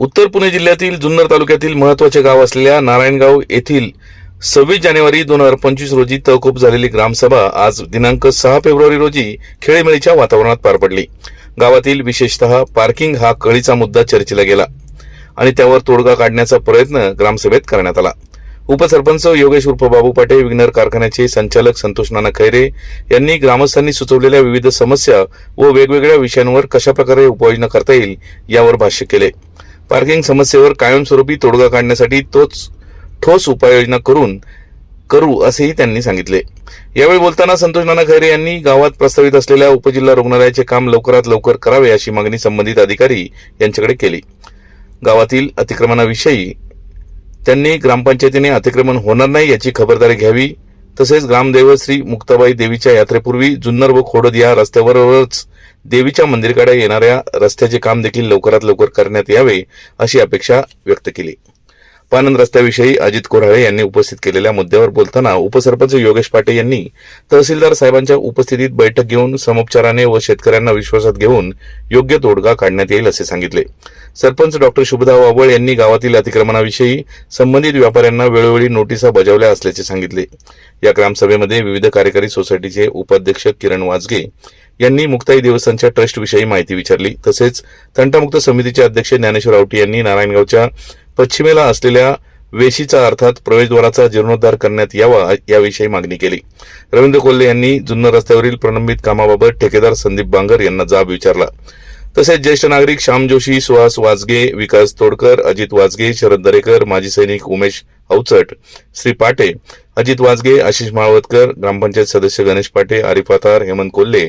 उत्तर पुणे जिल्ह्यातील जुन्नर तालुक्यातील महत्त्वाचे गाव असलेल्या नारायणगाव येथील सव्वीस जानेवारी दोन हजार पंचवीस रोजी तहकूब झालेली ग्रामसभा आज दिनांक सहा फेब्रुवारी रोजी खेळीमेळीच्या वातावरणात पार पडली. गावातील विशेषतः पार्किंग हा कळीचा मुद्दा चर्चेला गेला आणि त्यावर तोडगा काढण्याचा प्रयत्न ग्रामसभेत करण्यात आला. उपसरपंच योगेश उर्फ बाबू पाटे विग्नर कारखान्याचे संचालक संतोष नाना खैरे यांनी ग्रामस्थांनी सुचवलेल्या विविध समस्या व वेगवेगळ्या विषयांवर कशाप्रकारे उपाययोजना करता येईल यावर भाष्य केले. पार्किंग समस्येवर कायमस्वरूपी तोडगा काढण्यासाठी तोच ठोस उपाययोजना करून करू असेही त्यांनी सांगितले. यावेळी बोलताना संतोष नाना खैरे यांनी गावात प्रस्तावित असलेल्या उपजिल्हा रुग्णालयाचे काम लवकरात लवकर करावे अशी मागणी संबंधित अधिकारी यांच्याकडे केली. गावातील अतिक्रमणाविषयी त्यांनी ग्रामपंचायतीने अतिक्रमण होणार नाही याची खबरदारी घ्यावी तसेच ग्रामदैवत श्री मुक्ताबाई देवीच्या यात्रेपूर्वी जुन्नर व खोडद या रस्त्यावरच देवीच्या मंदिरकडे येणाऱ्या रस्त्याचे काम देखील लवकरात लवकर करण्यात यावे अशी अपेक्षा व्यक्त केली. पानंद रस्त्याविषयी अजित कोराळे यांनी उपस्थित केलेल्या मुद्द्यावर बोलताना उपसरपंच योगेश पाटे यांनी तहसीलदार साहेबांच्या उपस्थितीत बैठक घेऊन समोपचाराने व शेतकऱ्यांना विश्वासात घेऊन योग्य तोडगा काढण्यात येईल असे सांगितले. सरपंच डॉक्टर शुभदा वाबळ यांनी गावातील अतिक्रमणाविषयी संबंधित व्यापाऱ्यांना वेळोवेळी नोटिसा बजावल्या असल्याचे सांगितले. या ग्रामसभेमध्ये विविध कार्यकारी सोसायटीचे उपाध्यक्ष किरण वाजगे यांनी मुक्ताई देवस्थानच्या ट्रस्टविषयी माहिती विचारली. तसेच तंटामुक्त समितीचे अध्यक्ष ज्ञानेश्वर आवटी यांनी नारायणगावच्या पश्चिमेला असलेल्या वेशीचा अर्थात प्रवेशद्वाराचा जीर्णोद्धार करण्यात यावा याविषयी मागणी केली. रवींद्र कोल्हे यांनी जुन्नर रस्त्यावरील प्रलंबित कामाबाबत ठेकेदार संदीप बांगर यांना जाब विचारला. तसेच ज्येष्ठ नागरिक श्याम जोशी सुहास वाजगे विकास तोडकर अजित वाजगे शरद दरेकर माजी सैनिक उमेश अवचट श्री पाटे अजित वाजगे आशिष माळवतकर ग्रामपंचायत सदस्य गणेश पाटे आरिफ आतार हेमंत कोल्हे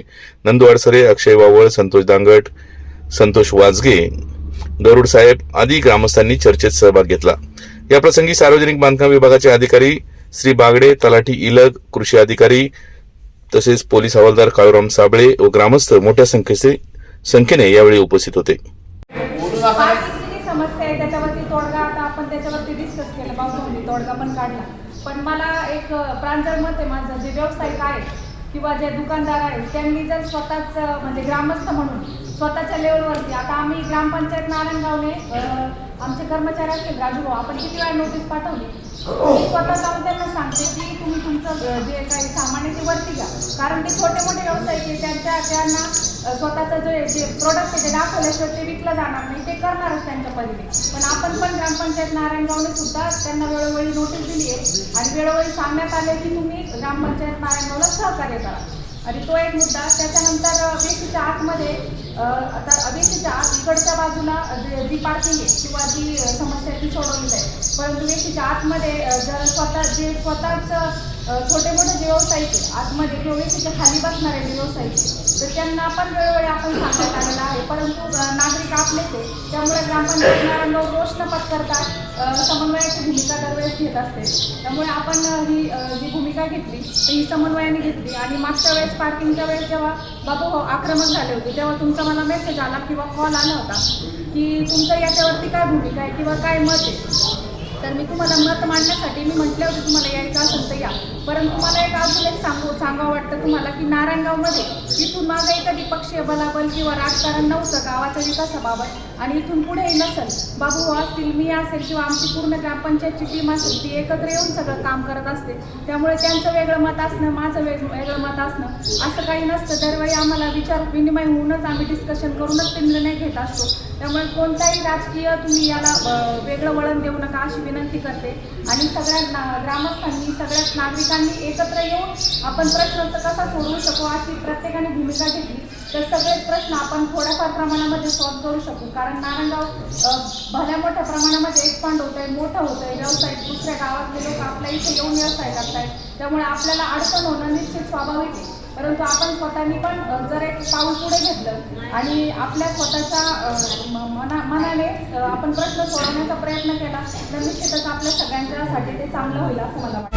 नंदू अडसरे अक्षय वावळ संतोष दांगट संतोष वाजगे गरुड साहेब आदी ग्रामस्थांनी चर्चेत सहभाग घेतला. याप्रसंगी सार्वजनिक बांधकाम विभागाचे अधिकारी श्री बागडे तलाठी इलग कृषी अधिकारी तसेच पोलीस हवालदार काळूराम साबळे व ग्रामस्थ मोठ्या संख्येचे संख्येने यावेळी उपस्थित होते. समस्या आहे त्याच्यावरती तोडगा आता आपण त्याच्यावरती डिस्कस केलं. बाबूंनी तोडगा पण काढला. पण मला एक प्रांजळ मत आहे माझं. जे व्यावसायिक आहे किंवा जे दुकानदार आहेत त्यांनी जर स्वतःच म्हणजे ग्रामस्थ म्हणून स्वतःच्या लेवलवरती आता आम्ही ग्रामपंचायत नारायणगावने अ, आमचे कर्मचारी असतील राजूभाऊ आपण किती वेळा नोटीस पाठवली? मी स्वतः जाऊन त्यांना सांगते की तुम्ही तुमचं जे काही सामान आहे ते वरती घ्या. कारण ते छोटे मोठे व्यावसायिक आहे त्यांच्या त्यांना स्वतःचं जे जे प्रोडक्ट आहे ते दाखवल्याशिवाय ते विकलं जाणार नाही ते करणारच त्यांच्या पद्धतीने पण आपण पण ग्रामपंचायत नारायणगावने सुद्धा त्यांना वेळोवेळी नोटीस दिली आहे आणि वेळोवेळी सांगण्यात आले की तुम्ही ग्रामपंचायत नारायणगावला सहकार्य करा. आणि तो एक मुद्दा त्याच्यानंतर अ, वेशीच्या आतमध्ये आता वेशीच्या आत इकडच्या बाजूला जे जी पार्किंग आहे किंवा जी समस्या ती सोडवली जाईल. परंतु व्यक्तीच्या आतमध्ये जर स्वतः जे स्वतःच छोटे मोठे जे व्यावसायिक आतमध्ये किंवा व्यक्तीच्या खाली बसणारे जे व्यावसायिक तर त्यांना पण वेळोवेळी आपण सांगण्यात आलेलं आहे. परंतु नागरिक आपलेच आहे त्यामुळे ग्रामपंचायत लोक रोष न समन्वयाची भूमिका दरवेळेस घेत असते. त्यामुळे आपण ही जी भूमिका घेतली तर ही समन्वयाने घेतली. आणि मागच्या वेळेस पार्किंगच्या वेळेस जेव्हा बाबू भाऊ आक्रमक झाले होते तेव्हा तुमचा मला मेसेज आला किंवा कॉल आला होता की तुमचं याच्यावरती काय भूमिका आहे किंवा काय मत आहे? तर मी तुम्हाला मत मांडण्यासाठी मी म्हटले होते तुम्हाला यायचं असेल तर या. परंतु मला एक अजून एक सांगू सांगावं वाटतं तुम्हाला की नारायणगावमध्ये इथून मागे कधी पक्षीय बलाबल किंवा राजकारण नव्हतं गावाच्या विकासाबाबत आणि इथून पुढेही नसेल. बाबू असतील मी असेल किंवा आमची पूर्ण ग्रामपंचायतची टीम असेल ती एकत्र येऊन सगळं काम करत असते. त्यामुळे त्यांचं वेगळं मत असणं माझं वेग वेगळं मत असणं असं काही नसतं. दरवेळी आम्हाला विचार विनिमय होऊनच आम्ही डिस्कशन करूनच ते निर्णय घेत असतो. त्यामुळे कोणताही राजकीय तुम्ही याला वेगळं वळण देऊ नका अशी विनंती करते. आणि सगळ्या ना- ग्रामस्थांनी सगळ्याच नागरिकांनी एकत्र येऊन आपण प्रश्न कसा सोडवू शकू अशी प्रत्येकाने भूमिका घेतली तर सगळेच प्रश्न आपण थोड्याफार प्रमाणामध्ये सॉल्व्ह करू शकू. कारण नारायणगाव भल्या मोठ्या प्रमाणामध्ये एक्सपांड होत आहे मोठं होत आहे व्यवसाय दुसऱ्या गावातले लोक आपल्या इथे येऊन व्यवसाय करतायत. त्यामुळे आपल्याला अडचण होणं निश्चित स्वाभाविक आहे. परंतु आपण स्वतःनी पण जर एक पाऊल पुढे घेतलं आणि आपल्या स्वतःच्या मना मनाने आपण प्रश्न सोडवण्याचा प्रयत्न केला तर निश्चितच आपल्या सगळ्यांच्यासाठी ते चांगलं होईल असं मला वाटतं.